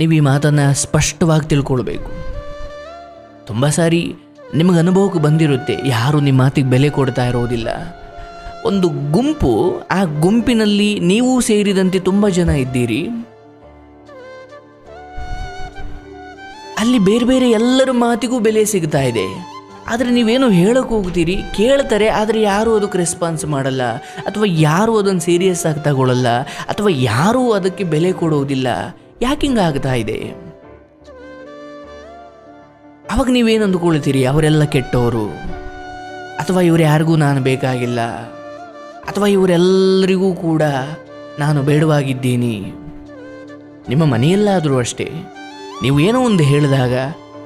ನೀವು ಈ ಮಾತನ್ನು ಸ್ಪಷ್ಟವಾಗಿ ತಿಳ್ಕೊಳ್ಬೇಕು. ತುಂಬ ಸಾರಿ ನಿಮಗೆ ಅನುಭವಕ್ಕೆ ಬಂದಿರುತ್ತೆ, ಯಾರು ನಿಮ್ಮ ಮಾತಿಗೆ ಬೆಲೆ ಕೊಡ್ತಾ ಇರೋದಿಲ್ಲ. ಒಂದು ಗುಂಪು, ಆ ಗುಂಪಿನಲ್ಲಿ ನೀವು ಸೇರಿದಂತೆ ತುಂಬ ಜನ ಇದ್ದೀರಿ. ಅಲ್ಲಿ ಬೇರೆ ಬೇರೆ ಎಲ್ಲರ ಮಾತಿಗೂ ಬೆಲೆ ಸಿಗ್ತಾ ಇದೆ. ಆದರೆ ನೀವೇನು ಹೇಳಕ್ಕೆ ಹೋಗ್ತೀರಿ, ಕೇಳ್ತಾರೆ, ಆದರೆ ಯಾರೂ ಅದಕ್ಕೆ ರೆಸ್ಪಾನ್ಸ್ ಮಾಡಲ್ಲ. ಅಥವಾ ಯಾರೂ ಅದನ್ನು ಸೀರಿಯಸ್ ಆಗಿ ತಗೊಳ್ಳಲ್ಲ ಅಥವಾ ಯಾರೂ ಅದಕ್ಕೆ ಬೆಲೆ ಕೊಡೋದಿಲ್ಲ. ಯಾಕೆ ಹಿಂಗಾಗ್ತಾ ಇದೆ? ಅವಾಗ ನೀವೇನು ಅಂದುಕೊಳ್ತೀರಿ ಅವರೆಲ್ಲ ಕೆಟ್ಟವರು ಅಥವಾ ಇವರು ಯಾರಿಗೂ ನಾನು ಬೇಕಾಗಿಲ್ಲ. ಅಥವಾ ಇವರೆಲ್ಲರಿಗೂ ಕೂಡ ನಾನು ಬೇಡವಾಗಿದ್ದೀನಿ. ನಿಮ್ಮ ಮನೆಯಲ್ಲಾದರೂ ಅಷ್ಟೇ. ನೀವು ಏನೋ ಒಂದು ಹೇಳಿದಾಗ,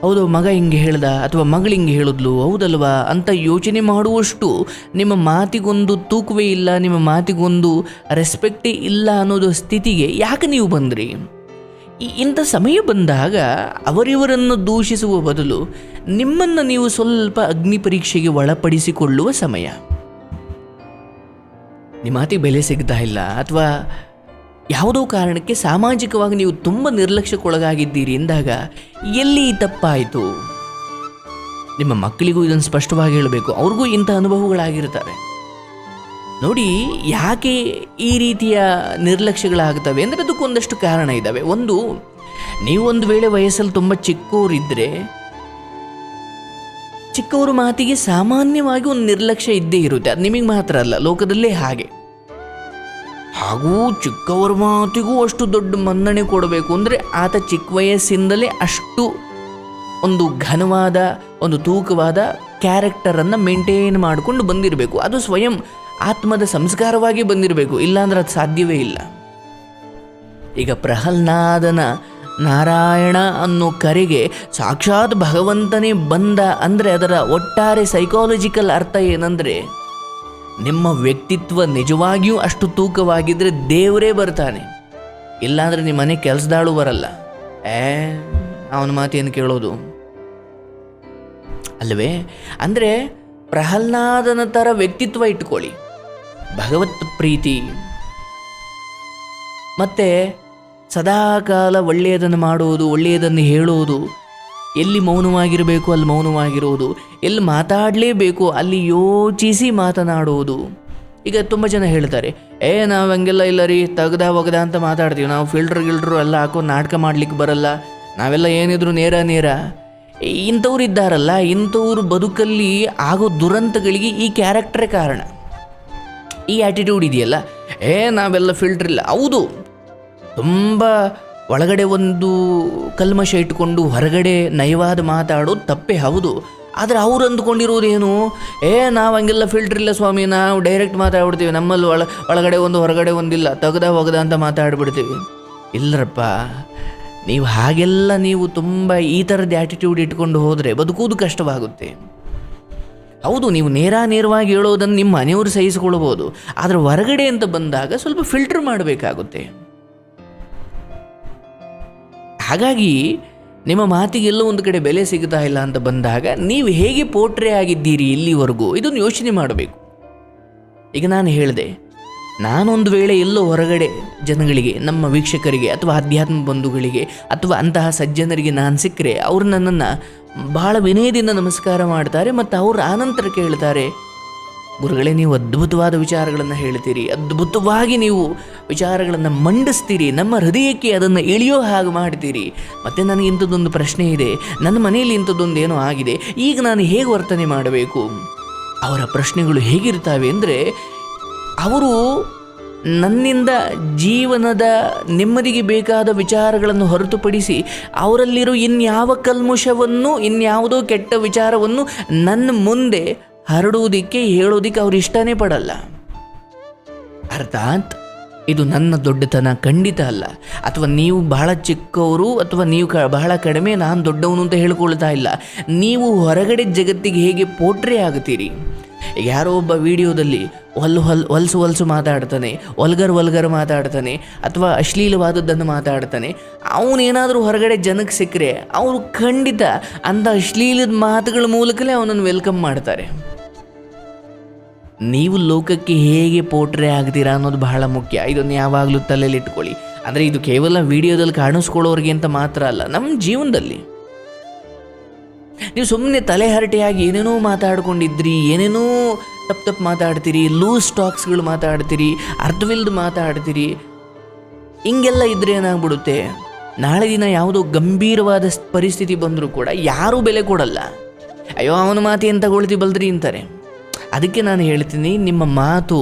ಹೌದು, ಮಗ ಹಿಂಗೆ ಹೇಳ್ದ ಅಥವಾ ಮಗಳು ಹಿಂಗೆ ಹೇಳಿದ್ಲು, ಹೌದಲ್ವಾ? ಅಂತ ಯೋಚನೆ ಮಾಡುವಷ್ಟು ನಿಮ್ಮ ಮಾತಿಗೊಂದು ತೂಕವೇ ಇಲ್ಲ, ನಿಮ್ಮ ಮಾತಿಗೊಂದು ರೆಸ್ಪೆಕ್ಟೇ ಇಲ್ಲ ಅನ್ನೋದು ಸ್ಥಿತಿಗೆ ಯಾಕೆ ನೀವು ಬಂದ್ರಿ? ಈ- ಇಂಥ ಸಮಯ ಬಂದಾಗ ಅವರಿವರನ್ನು ದೂಷಿಸುವ ಬದಲು ನಿಮ್ಮನ್ನು ನೀವು ಸ್ವಲ್ಪ ಅಗ್ನಿ ಪರೀಕ್ಷೆಗೆ ಒಳಪಡಿಸಿಕೊಳ್ಳುವ ಸಮಯ. ನಿಮ್ಮ ಮಾತಿಗೆ ಬೆಲೆ ಸಿಗ್ತಾ ಇಲ್ಲ ಅಥವಾ ಯಾವುದೋ ಕಾರಣಕ್ಕೆ ಸಾಮಾಜಿಕವಾಗಿ ನೀವು ತುಂಬ ನಿರ್ಲಕ್ಷ್ಯಕ್ಕೊಳಗಾಗಿದ್ದೀರಿ ಎಂದಾಗ ಎಲ್ಲಿ ತಪ್ಪಾಯಿತು? ನಿಮ್ಮ ಮಕ್ಕಳಿಗೂ ಇದನ್ನು ಸ್ಪಷ್ಟವಾಗಿ ಹೇಳಬೇಕು. ಅವ್ರಿಗೂ ಇಂಥ ಅನುಭವಗಳಾಗಿರ್ತಾರೆ ನೋಡಿ, ಯಾಕೆ ಈ ರೀತಿಯ ನಿರ್ಲಕ್ಷ್ಯಗಳಾಗ್ತವೆ? ಅಂದರೆ ಅದಕ್ಕೊಂದಷ್ಟು ಕಾರಣ ಇದ್ದಾವೆ ಒಂದು, ನೀವು ಒಂದು ವೇಳೆ ವಯಸ್ಸಲ್ಲಿ ತುಂಬ ಚಿಕ್ಕವರಿದ್ದರೆ ಚಿಕ್ಕವರ ಮಾತಿಗೆ ಸಾಮಾನ್ಯವಾಗಿ ಒಂದು ನಿರ್ಲಕ್ಷ್ಯ ಇದ್ದೇ ಇರುತ್ತೆ. ಅದು ನಿಮಗೆ ಮಾತ್ರ ಅಲ್ಲ, ಲೋಕದಲ್ಲೇ ಹಾಗೆ. ಹಾಗೂ ಚಿಕ್ಕವರ ಮಾತಿಗೂ ಅಷ್ಟು ದೊಡ್ಡ ಮನ್ನಣೆ ಕೊಡಬೇಕು. ಅಂದರೆ ಆತ ಚಿಕ್ಕ ವಯಸ್ಸಿಂದಲೇ ಅಷ್ಟು ಒಂದು ಘನವಾದ, ಒಂದು ತೂಕವಾದ ಕ್ಯಾರೆಕ್ಟರನ್ನು ಮೇಂಟೈನ್ ಮಾಡಿಕೊಂಡು ಬಂದಿರಬೇಕು. ಅದು ಸ್ವಯಂ ಆತ್ಮದ ಸಂಸ್ಕಾರವಾಗಿ ಬಂದಿರಬೇಕು. ಇಲ್ಲಾಂದ್ರೆ ಅದು ಸಾಧ್ಯವೇ ಇಲ್ಲ. ಈಗ ಪ್ರಹ್ಲಾದನ ನಾರಾಯಣ ಅನ್ನೋ ಕರೆಗೆ ಸಾಕ್ಷಾತ್ ಭಗವಂತನೇ ಬಂದ ಅಂದರೆ ಅದರ ಒಟ್ಟಾರೆ ಸೈಕಾಲಜಿಕಲ್ ಅರ್ಥ ಏನಂದರೆ ನಿಮ್ಮ ವ್ಯಕ್ತಿತ್ವ ನಿಜವಾಗಿಯೂ ಅಷ್ಟು ತೂಕವಾಗಿದ್ದರೆ ದೇವರೇ ಬರ್ತಾನೆ. ಇಲ್ಲಾಂದರೆ ನಿಮ್ಮ ಮನೆ ಕೆಲಸದಾಳು ಬರಲ್ಲ. ಏ, ಅವನ ಮಾತೇನು ಕೇಳೋದು? ಅಲ್ವೇ? ಅಂದರೆ ಪ್ರಹ್ಲಾದನ ಥರ ವ್ಯಕ್ತಿತ್ವ ಇಟ್ಕೊಳ್ಳಿ. ಭಗವತ್ ಪ್ರೀತಿ. ಮತ್ತು ಸದಾಕಾಲ ಒಳ್ಳೆಯದನ್ನು ಮಾಡುವುದು, ಒಳ್ಳೆಯದನ್ನು ಹೇಳುವುದು, ಎಲ್ಲಿ ಮೌನವಾಗಿರಬೇಕು ಅಲ್ಲಿ ಮೌನವಾಗಿರುವುದು, ಎಲ್ಲಿ ಮಾತಾಡಲೇಬೇಕು ಅಲ್ಲಿ ಯೋಚಿಸಿ ಮಾತನಾಡುವುದು. ಈಗ ತುಂಬ ಜನ ಹೇಳ್ತಾರೆ, ಏ, ನಾವು ಹಂಗೆಲ್ಲ ಇಲ್ಲ ರೀ, ತೆಗ್ದ ಒಗದ ಅಂತ ಮಾತಾಡ್ತೀವಿ. ನಾವು ಫಿಲ್ಟ್ರ್ ಗಿಲ್ಟ್ರು ಎಲ್ಲ ಹಾಕೋ ನಾಟಕ ಮಾಡಲಿಕ್ಕೆ ಬರಲ್ಲ. ನಾವೆಲ್ಲ ಏನಿದ್ರು ನೇರ ನೇರ. ಇಂಥವ್ರು ಇದ್ದಾರಲ್ಲ ಇಂಥವ್ರ ಬದುಕಲ್ಲಿ ಆಗೋ ದುರಂತಗಳಿಗೆ ಈ ಕ್ಯಾರೆಕ್ಟ್ರೇ ಕಾರಣ. ಈ ಆ್ಯಟಿಟ್ಯೂಡ್ ಇದೆಯಲ್ಲ? ಏ, ನಾವೆಲ್ಲ ಫಿಲ್ಟರ್ ಇಲ್ಲ. ಹೌದು. ತುಂಬ ಒಳಗಡೆ ಒಂದು ಕಲ್ಮಶ ಇಟ್ಕೊಂಡು ಹೊರಗಡೆ ನಯವಾದ ಮಾತಾಡೋದು ತಪ್ಪೇ, ಹೌದು. ಆದರೆ ಅವ್ರು ಅಂದ್ಕೊಂಡಿರೋದೇನು ಏ, ನಾವು ಹಂಗೆಲ್ಲ ಫಿಲ್ಟರ್ ಇಲ್ಲ ಸ್ವಾಮಿ. ನಾವು ಡೈರೆಕ್ಟ್ ಮಾತಾಡ್ಬಿಡ್ತೀವಿ. ನಮ್ಮಲ್ಲಿ ಒಳ, ಒಳಗಡೆ ಒಂದು, ಹೊರಗಡೆ ಒಂದಿಲ್ಲ. ತೆಗ್ದ ಒಗದ ಅಂತ ಮಾತಾಡ್ಬಿಡ್ತೀವಿ. ಇಲ್ಲರಪ್ಪ, ನೀವು ಹಾಗೆಲ್ಲ ನೀವು ತುಂಬ ಈ ಥರದ ಆ್ಯಟಿಟ್ಯೂಡ್ ಇಟ್ಕೊಂಡು ಹೋದರೆ ಬದುಕುವುದು ಕಷ್ಟವಾಗುತ್ತೆ. ಹೌದು, ನೀವು ನೇರ ನೇರವಾಗಿ ಹೇಳೋದನ್ನು ನಿಮ್ಮ ಮನೆಯವರು ಸಹಿಸಿಕೊಳ್ಬೋದು ಆದರೆ ಹೊರಗಡೆ ಅಂತ ಬಂದಾಗ ಸ್ವಲ್ಪ ಫಿಲ್ಟರ್ ಮಾಡಬೇಕಾಗುತ್ತೆ. ಹಾಗಾಗಿ ನಿಮ್ಮ ಮಾತಿಗೆ ಎಲ್ಲೋ ಒಂದು ಕಡೆ ಬೆಲೆ ಸಿಗ್ತಾ ಇಲ್ಲ ಅಂತ ಬಂದಾಗ ನೀವು ಹೇಗೆ ಪೋಟ್ರೆ ಆಗಿದ್ದೀರಿ ಇಲ್ಲಿವರೆಗೂ ಇದನ್ನು ಯೋಚನೆ ಮಾಡಬೇಕು. ಈಗ ನಾನು ಹೇಳಿದೆ, ನಾನೊಂದು ವೇಳೆ ಎಲ್ಲೋ ಹೊರಗಡೆ ಜನಗಳಿಗೆ, ನಮ್ಮ ವೀಕ್ಷಕರಿಗೆ ಅಥವಾ ಅಧ್ಯಾತ್ಮ ಬಂಧುಗಳಿಗೆ ಅಥವಾ ಅಂತಹ ಸಜ್ಜನರಿಗೆ ನಾನು ಸಿಕ್ಕರೆ, ಅವರು ನನ್ನನ್ನು ಬಹಳ ವಿನಯದಿಂದ ನಮಸ್ಕಾರ ಮಾಡ್ತಾರೆ ಮತ್ತು ಅವರು ಆನಂತರ ಕೇಳ್ತಾರೆ, ಗುರುಗಳೇ, ನೀವು ಅದ್ಭುತವಾದ ವಿಚಾರಗಳನ್ನು ಹೇಳ್ತೀರಿ, ಅದ್ಭುತವಾಗಿ ನೀವು ವಿಚಾರಗಳನ್ನು ಮಂಡಿಸ್ತೀರಿ, ನಮ್ಮ ಹೃದಯಕ್ಕೆ ಅದನ್ನು ಇಳಿಯೋ ಹಾಗೆ ಮಾಡ್ತೀರಿ. ಮತ್ತು ನನಗೆ ಇಂಥದ್ದೊಂದು ಪ್ರಶ್ನೆ ಇದೆ, ನನ್ನ ಮನೆಯಲ್ಲಿ ಇಂಥದ್ದೊಂದು ಏನೋ ಆಗಿದೆ, ಈಗ ನಾನು ಹೇಗೆ ವರ್ತನೆ ಮಾಡಬೇಕು? ಅವರ ಪ್ರಶ್ನೆಗಳು ಹೇಗಿರ್ತಾವೆ ಅಂದರೆ, ಅವರು ನನ್ನಿಂದ ಜೀವನದ ನೆಮ್ಮದಿಗೆ ಬೇಕಾದ ವಿಚಾರಗಳನ್ನು ಹೊರತುಪಡಿಸಿ ಅವರಲ್ಲಿರೋ ಇನ್ಯಾವ ಕಲ್ಮುಷವನ್ನು ಇನ್ಯಾವುದೋ ಕೆಟ್ಟ ವಿಚಾರವನ್ನು ನನ್ನ ಮುಂದೆ ಹರಡುವುದಕ್ಕೆ, ಹೇಳೋದಿಕ್ಕೆ ಅವ್ರು ಇಷ್ಟನೇ ಪಡಲ್ಲ. ಅರ್ಥಾತ್ ಇದು ನನ್ನ ದೊಡ್ಡತನ, ಖಂಡಿತ ಅಲ್ಲ. ಅಥವಾ ನೀವು ಬಹಳ ಚಿಕ್ಕವರು, ಅಥವಾ ನೀವು ಕ, ಬಹಳ ಕಡಿಮೆ, ನಾನು ದೊಡ್ಡವನು ಅಂತ ಹೇಳ್ಕೊಳ್ತಾ ಇಲ್ಲ. ನೀವು ಹೊರಗಡೆ ಜಗತ್ತಿಗೆ ಹೇಗೆ ಪೋಟ್ರೆ ಆಗುತ್ತೀರಿ? ಯಾರೋ ಒಬ್ಬ ವಿಡಿಯೋದಲ್ಲಿ ಹೊಲ್ ಹೊಲ್ ಹೊಲ್ಸು ಹೊಲ್ಸು ಮಾತಾಡ್ತಾನೆ, ಒಲ್ಗರ್ ಒಲ್ಗರ್ ಮಾತಾಡ್ತಾನೆ, ಅಥವಾ ಅಶ್ಲೀಲವಾದದ್ದನ್ನು ಮಾತಾಡ್ತಾನೆ, ಅವನೇನಾದರೂ ಹೊರಗಡೆ ಜನಕ್ಕೆ ಸಿಕ್ಕರೆ ಅವರು ಖಂಡಿತ ಅಂಥ ಅಶ್ಲೀಲದ ಮಾತುಗಳ ಮೂಲಕಲೇ ಅವನನ್ನು ವೆಲ್ಕಮ್ ಮಾಡ್ತಾರೆ. ನೀವು ಲೋಕಕ್ಕೆ ಹೇಗೆ ಪೋಟ್ರೆ ಆಗ್ತೀರಾ ಅನ್ನೋದು ಬಹಳ ಮುಖ್ಯ. ಇದನ್ನು ಯಾವಾಗಲೂ ತಲೆಯಲ್ಲಿ ಇಟ್ಕೊಳ್ಳಿ. ಅಂದರೆ ಇದು ಕೇವಲ ವಿಡಿಯೋದಲ್ಲಿ ಕಾಣಿಸ್ಕೊಳ್ಳೋರಿಗೆ ಅಂತ ಮಾತ್ರ ಅಲ್ಲ, ನಮ್ಮ ಜೀವನದಲ್ಲಿ. ನೀವು ಸುಮ್ಮನೆ ತಲೆ ಹರಟೆಯಾಗಿ ಏನೇನೋ ಮಾತಾಡ್ಕೊಂಡಿದ್ರಿ, ಏನೇನೋ ತಪ್ಪು ತಪ್ಪು ಮಾತಾಡ್ತೀರಿ ಲೂಸ್ ಟಾಕ್ಸ್ಗಳು ಮಾತಾಡ್ತೀರಿ ಅರ್ಥವಿಲ್ದು ಮಾತಾಡ್ತೀರಿ, ಹಿಂಗೆಲ್ಲ ಇದ್ರೆ ಏನಾಗ್ಬಿಡುತ್ತೆ? ನಾಳೆ ದಿನ ಯಾವುದೋ ಗಂಭೀರವಾದ ಪರಿಸ್ಥಿತಿ ಬಂದರೂ ಕೂಡ ಯಾರೂ ಬೆಲೆ ಕೊಡಲ್ಲ. ಅಯ್ಯೋ, ಅವನ ಮಾತು ಏನು ತಗೊಳ್ತಿ ಬಲ್ದ್ರಿ ಅಂತಾರೆ. ಅದಕ್ಕೆ ನಾನು ಹೇಳ್ತೀನಿ, ನಿಮ್ಮ ಮಾತು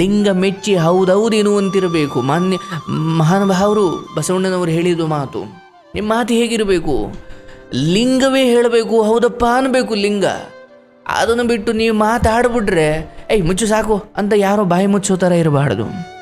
ಲಿಂಗ ಮೆಚ್ಚಿ ಹೌದೌದೇನು ಅಂತಿರಬೇಕು ಮಾನ್ಯ ಮಹಾನುಭಾವರು ಬಸವಣ್ಣನವರು ಹೇಳಿದ ಮಾತು. ನಿಮ್ಮ ಮಾತು ಹೇಗಿರಬೇಕು? ಲಿಂಗವೇ ಹೇಳಬೇಕು, ಹೌದಪ್ಪ ಅನ್ನಬೇಕು ಲಿಂಗ. ಅದನ್ನು ಬಿಟ್ಟು ನೀವು ಮಾತಾಡ್ಬಿಟ್ರೆ, ಏಯ್, ಮುಚ್ಚು ಸಾಕು, ಅಂತ ಯಾರೋ ಬಾಯಿ ಮುಚ್ಚೋ ಥರ ಇರಬಾರ್ದು.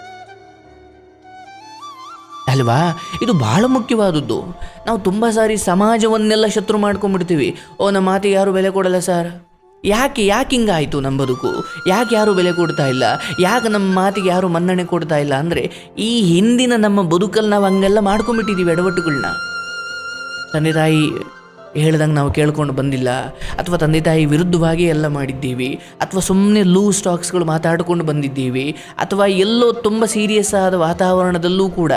ಅಲ್ವಾ? ಇದು ಬಹಳ ಮುಖ್ಯವಾದದ್ದು. ನಾವು ತುಂಬ ಸಾರಿ ಸಮಾಜವನ್ನೆಲ್ಲ ಶತ್ರು ಮಾಡ್ಕೊಂಡ್ಬಿಡ್ತೀವಿ. ಓ, ನಮ್ಮ ಮಾತಿಗೆ ಯಾರು ಬೆಲೆ ಕೊಡಲ್ಲ ಸರ್. ಯಾಕೆ ಯಾಕೆ ಹಿಂಗಾಯಿತು ನಮ್ಮ ಬದುಕು? ಯಾಕೆ ಯಾರು ಬೆಲೆ ಕೊಡ್ತಾ ಇಲ್ಲ? ಯಾಕೆ ನಮ್ಮ ಮಾತಿಗೆ ಯಾರು ಮನ್ನಣೆ ಕೊಡ್ತಾ ಇಲ್ಲ? ಅಂದರೆ ಈ ಹಿಂದಿನ ನಮ್ಮ ಬದುಕಲ್ಲಿ ನಾವು ಹಂಗೆಲ್ಲ ಮಾಡ್ಕೊಂಬಿಟ್ಟಿದ್ದೀವಿ ಎಡವಟ್ಟುಗಳನ್ನ ತಂದೆ ತಾಯಿ ಹೇಳ್ದಂಗೆ ನಾವು ಕೇಳ್ಕೊಂಡು ಬಂದಿಲ್ಲ. ಅಥವಾ ತಂದೆ ತಾಯಿ ವಿರುದ್ಧವಾಗಿ ಎಲ್ಲ ಮಾಡಿದ್ದೀವಿ. ಅಥವಾ ಸುಮ್ಮನೆ ಲೂ ಸ್ಟಾಕ್ಸ್ಗಳು ಮಾತಾಡ್ಕೊಂಡು ಬಂದಿದ್ದೀವಿ. ಅಥವಾ ಎಲ್ಲೋ ತುಂಬ ಸೀರಿಯಸ್ ಆದ ವಾತಾವರಣದಲ್ಲೂ ಕೂಡ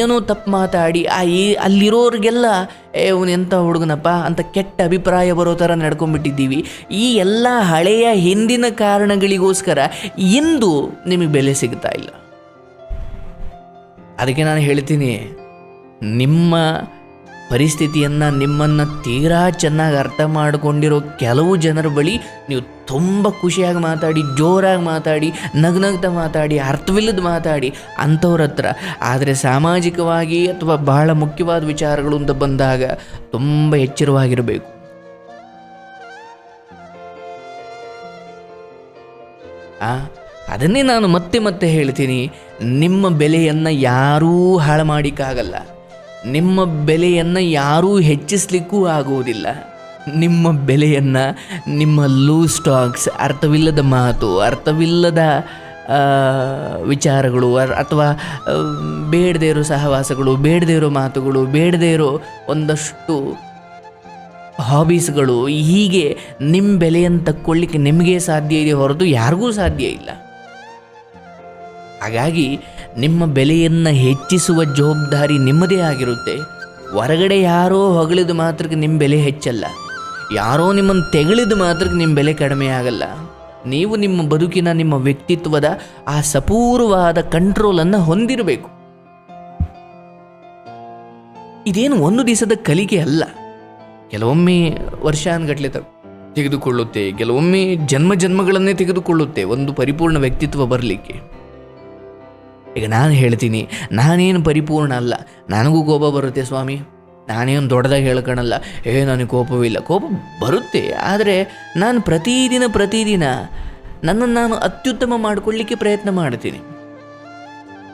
ಏನೋ ತಪ್ಪು ಮಾತಾಡಿ, ಆ ಈ ಅಲ್ಲಿರೋರಿಗೆಲ್ಲ, ಏ ಅವನು ಎಂಥ ಹುಡುಗನಪ್ಪ? ಅಂತ ಕೆಟ್ಟ ಅಭಿಪ್ರಾಯ ಬರೋ ಥರ ನಡ್ಕೊಂಡ್ಬಿಟ್ಟಿದ್ದೀವಿ. ಈ ಎಲ್ಲ ಹಳೆಯ ಹಿಂದಿನ ಕಾರಣಗಳಿಗೋಸ್ಕರ ಇಂದು ನಿಮಗೆ ಬೆಲೆ ಸಿಗ್ತಾ ಇಲ್ಲ. ಅದಕ್ಕೆ ನಾನು ಹೇಳ್ತೀನಿ, ನಿಮ್ಮ ಪರಿಸ್ಥಿತಿಯನ್ನು ನಿಮ್ಮನ್ನು ತೀರಾ ಚೆನ್ನಾಗಿ ಅರ್ಥ ಮಾಡಿಕೊಂಡಿರೋ ಕೆಲವು ಜನರ ಬಳಿ ನೀವು ತುಂಬ ಖುಷಿಯಾಗಿ ಮಾತಾಡಿ, ಜೋರಾಗಿ ಮಾತಾಡಿ, ನಗ್ನಗ್ತ ಮಾತಾಡಿ, ಅರ್ಥವಿಲ್ಲದ ಮಾತಾಡಿ ಅಂಥವ್ರ ಹತ್ರ. ಆದರೆ ಸಾಮಾಜಿಕವಾಗಿ ಅಥವಾ ಬಹಳ ಮುಖ್ಯವಾದ ವಿಚಾರಗಳು ಅಂತ ಬಂದಾಗ ತುಂಬ ಎಚ್ಚರವಾಗಿರಬೇಕು. ಆ, ಅದನ್ನೇ ನಾನು ಮತ್ತೆ ಮತ್ತೆ ಹೇಳ್ತೀನಿ. ನಿಮ್ಮ ಬೆಲೆಯನ್ನು ಯಾರೂ ಹಾಳು ಮಾಡಿಕ್ಕಾಗಲ್ಲ. ನಿಮ್ಮ ಬೆಲೆಯನ್ನು ಯಾರೂ ಹೆಚ್ಚಿಸ್ಲಿಕ್ಕೂ ಆಗುವುದಿಲ್ಲ. ನಿಮ್ಮ ಬೆಲೆಯನ್ನು ನಿಮ್ಮ ಲೂಸ್ ಸ್ಟಾಕ್ಸ್ ಅರ್ಥವಿಲ್ಲದ ಮಾತು, ಅರ್ಥವಿಲ್ಲದ ವಿಚಾರಗಳು ಅಥವಾ ಬೇಡದೇ ಇರೋ ಸಹವಾಸಗಳು, ಬೇಡದೇ ಇರೋ ಮಾತುಗಳು, ಬೇಡದೇ ಇರೋ ಒಂದಷ್ಟು ಹಾಬೀಸ್ಗಳು ಹೀಗೆ ನಿಮ್ಮ ಬೆಲೆಯನ್ನು ತಕ್ಕೊಳ್ಳಿಕ್ಕೆ ನಿಮಗೆ ಸಾಧ್ಯ ಇದೆ ಹೊರತು ಯಾರಿಗೂ ಸಾಧ್ಯ ಇಲ್ಲ. ಹಾಗಾಗಿ ನಿಮ್ಮ ಬೆಲೆಯನ್ನು ಹೆಚ್ಚಿಸುವ ಜವಾಬ್ದಾರಿ ನಿಮ್ಮದೇ ಆಗಿರುತ್ತೆ. ಹೊರಗಡೆ ಯಾರೋ ಹೊಗಳಿದ ಮಾತ್ರಕ್ಕೆ ನಿಮ್ಮ ಬೆಲೆ ಹೆಚ್ಚಲ್ಲ. ಯಾರೋ ನಿಮ್ಮನ್ನು ತೆಗಳಿದ ಮಾತ್ರಕ್ಕೆ ನಿಮ್ಮ ಬೆಲೆ ಕಡಿಮೆ ಆಗಲ್ಲ. ನೀವು ನಿಮ್ಮ ಬದುಕಿನ, ನಿಮ್ಮ ವ್ಯಕ್ತಿತ್ವದ ಆ ಸಪೂರ್ವವಾದ ಕಂಟ್ರೋಲನ್ನು ಹೊಂದಿರಬೇಕು. ಇದೇನು ಒಂದು ದಿವಸದ ಕಲಿಕೆ ಅಲ್ಲ. ಕೆಲವೊಮ್ಮೆ ವರ್ಷಾನುಗಟ್ಲೆ ತೆಗೆದುಕೊಳ್ಳುತ್ತೆ. ಕೆಲವೊಮ್ಮೆ ಜನ್ಮ ಜನ್ಮಗಳನ್ನೇ ತೆಗೆದುಕೊಳ್ಳುತ್ತೆ. ಒಂದು ಪರಿಪೂರ್ಣ ವ್ಯಕ್ತಿತ್ವ ಬರಲಿಕ್ಕೆ. ಈಗ ನಾನು ಹೇಳ್ತೀನಿ, ನಾನೇನು ಪರಿಪೂರ್ಣ ಅಲ್ಲ. ನನಗೂ ಕೋಪ ಬರುತ್ತೆ ಸ್ವಾಮಿ. ನಾನೇನು ದೊಡ್ಡದಾಗಿ ಹೇಳ್ಕೊಳಲ್ಲ ಏ, ನನಗೆ ಕೋಪವಿಲ್ಲ ಕೋಪ ಬರುತ್ತೆ, ಆದರೆ ನಾನು ಪ್ರತಿದಿನ ಪ್ರತಿದಿನ ನನ್ನನ್ನು ನಾನು ಅತ್ಯುತ್ತಮ ಮಾಡಿಕೊಳ್ಳಿಕ್ಕೆ ಪ್ರಯತ್ನ ಮಾಡ್ತೀನಿ.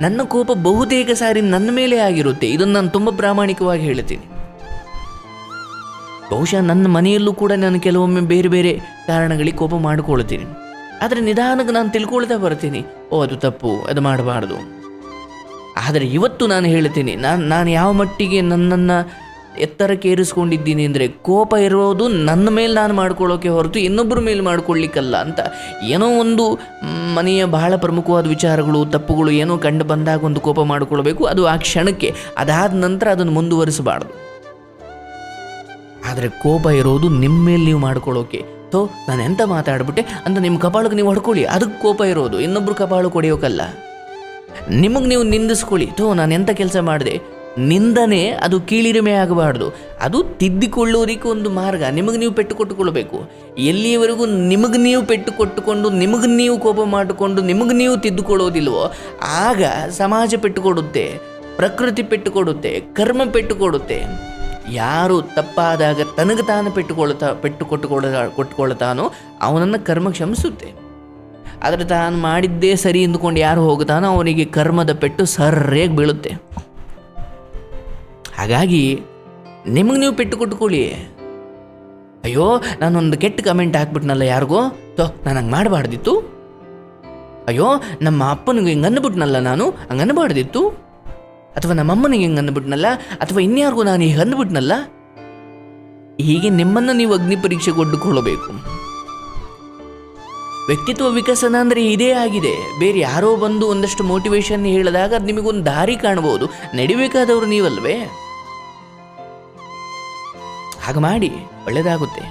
ನನ್ನ ಕೋಪ ಬಹುತೇಕ ಸಾರಿ ನನ್ನ ಮೇಲೆ ಆಗಿರುತ್ತೆ. ಇದನ್ನು ನಾನು ತುಂಬ ಪ್ರಾಮಾಣಿಕವಾಗಿ ಹೇಳ್ತೀನಿ. ಬಹುಶಃ ನನ್ನ ಮನೆಯಲ್ಲೂ ಕೂಡ ನಾನು ಕೆಲವೊಮ್ಮೆ ಬೇರೆ ಬೇರೆ ಕಾರಣಗಳಿಗೆ ಕೋಪ ಮಾಡಿಕೊಳ್ತೀನಿ. ಆದರೆ ನಿಧಾನಕ್ಕೆ ನಾನು ತಿಳ್ಕೊಳ್ತಾ ಬರ್ತೀನಿ. ಓ, ಅದು ತಪ್ಪು, ಅದು ಮಾಡಬಾರ್ದು. ಆದರೆ ಇವತ್ತು ನಾನು ಹೇಳ್ತೀನಿ, ನಾನು ನಾನು ಯಾವ ಮಟ್ಟಿಗೆ ನನ್ನನ್ನು ಎತ್ತರಕ್ಕೆ ಏರಿಸ್ಕೊಂಡಿದ್ದೀನಿ ಅಂದರೆ ಕೋಪ ಇರೋದು ನನ್ನ ಮೇಲೆ ನಾನು ಮಾಡ್ಕೊಳ್ಳೋಕೆ ಹೊರತು ಇನ್ನೊಬ್ಬರ ಮೇಲೆ ಮಾಡ್ಕೊಳ್ಳಿಕ್ಕಲ್ಲ ಅಂತ. ಏನೋ ಒಂದು ಮನೆಯ ಬಹಳ ಪ್ರಮುಖವಾದ ವಿಚಾರಗಳು, ತಪ್ಪುಗಳು ಏನೋ ಕಂಡು ಬಂದಾಗ ಒಂದು ಕೋಪ ಮಾಡಿಕೊಳ್ಬೇಕು. ಅದು ಆ ಕ್ಷಣಕ್ಕೆ, ಅದಾದ ನಂತರ ಅದನ್ನು ಮುಂದುವರಿಸಬಾರ್ದು. ಆದರೆ ಕೋಪ ಇರೋದು ನಿಮ್ಮ ಮೇಲೆ ನೀವು ಮಾಡ್ಕೊಳ್ಳೋಕೆ. ತೋ, ನಾನು ಎಂತ ಮಾತಾಡ್ಬಿಟ್ಟೆ? ಅಂತ ನಿಮ್ಮ ಕಪಾಳಕ್ಕೆ ನೀವು ಹೊಡ್ಕೊಳ್ಳಿ. ಅದಕ್ಕೆ ಕೋಪ ಇರೋದು. ಇನ್ನೊಬ್ರು ಕಪಾಳು ಕೊಡಿಯೋಕಲ್ಲ. ನಿಮಗೆ ನೀವು ನಿಂದಿಸ್ಕೊಳ್ಳಿ. ಥೋ ನಾನು ಎಂಥ ಕೆಲಸ ಮಾಡಿದೆ? ನಿಂದನೆ ಅದು ಕೀಳಿರಿಮೆ ಆಗಬಾರ್ದು. ಅದು ತಿದ್ದಿಕೊಳ್ಳೋದಕ್ಕೆ ಒಂದು ಮಾರ್ಗ. ನಿಮಗೆ ನೀವು ಪೆಟ್ಟು ಕೊಟ್ಟುಕೊಳ್ಬೇಕು ಎಲ್ಲಿಯವರೆಗೂ ನಿಮಗೆ ನೀವು ಪೆಟ್ಟು ಕೊಟ್ಟುಕೊಂಡು, ನಿಮಗೆ ನೀವು ಕೋಪ ಮಾಡಿಕೊಂಡು, ನಿಮಗೆ ನೀವು ತಿದ್ದುಕೊಳ್ಳೋದಿಲ್ವೋ, ಆಗ ಸಮಾಜ ಪೆಟ್ಟು ಕೊಡುತ್ತೆ. ಪ್ರಕೃತಿ ಪೆಟ್ಟು ಕೊಡುತ್ತೆ. ಕರ್ಮ ಪೆಟ್ಟು ಕೊಡುತ್ತೆ. ಯಾರು ತಪ್ಪಾದಾಗ ತನಗೆ ತಾನು ಪೆಟ್ಟುಕೊಳ್ತಾ ಪೆಟ್ಟು ಕೊಟ್ಟುಕೊಳ್ಳ ಕೊಟ್ಟುಕೊಳ್ತಾನೋ ಅವನನ್ನು ಕರ್ಮ ಕ್ಷಮಿಸುತ್ತೆ. ಆದರೆ ತಾನು ಮಾಡಿದ್ದೇ ಸರಿ ಎಂದುಕೊಂಡು ಯಾರು ಹೋಗುತ್ತಾನೋ ಅವನಿಗೆ ಕರ್ಮದ ಪೆಟ್ಟು ಸರ್ರೇಗೆ ಬೀಳುತ್ತೆ. ಹಾಗಾಗಿ ನಿಮಗೆ ನೀವು ಪೆಟ್ಟು ಕೊಟ್ಟುಕೊಳ್ಳಿ. ಅಯ್ಯೋ, ನಾನೊಂದು ಕೆಟ್ಟ ಕಮೆಂಟ್ ಹಾಕ್ಬಿಟ್ನಲ್ಲ ಯಾರಿಗೋ? ತೋ ನಾನು ಹಂಗೆ ಮಾಡಬಾರ್ದಿತ್ತು. ಅಯ್ಯೋ, ನಮ್ಮ ಅಪ್ಪನಿಗೆ ಹಿಂಗೆ ಅನ್ಬಿಟ್ನಲ್ಲ ನಾನು? ಹಂಗೆ ಅನ್ನಬಾರ್ದಿತ್ತು. ಅಥವಾ ನಮ್ಮಮ್ಮನಿಗೆ ಹೆಂಗೆ ಅಂದ್ಬಿಟ್ನಲ್ಲ, ಅಥವಾ ಇನ್ಯಾರಿಗೂ ನಾನು ಹೀಗೆ ಅಂದ್ಬಿಟ್ನಲ್ಲ, ಹೀಗೆ ನಿಮ್ಮನ್ನು ನೀವು ಅಗ್ನಿ ಪರೀಕ್ಷೆಗೆ ಒಡ್ಡುಕೊಳ್ಳಬೇಕು ವ್ಯಕ್ತಿತ್ವ ವಿಕಸನ ಅಂದರೆ ಇದೇ ಆಗಿದೆ. ಬೇರೆ ಯಾರೋ ಬಂದು ಒಂದಷ್ಟು ಮೋಟಿವೇಶನ್ ಹೇಳಿದಾಗ ಅದು ನಿಮಗೊಂದು ದಾರಿ ಕಾಣ್ಬೋದು ನಡಿಬೇಕಾದವರು ನೀವಲ್ವೇ? ಹಾಗೆ ಮಾಡಿ ಒಳ್ಳೆಯದಾಗುತ್ತೆ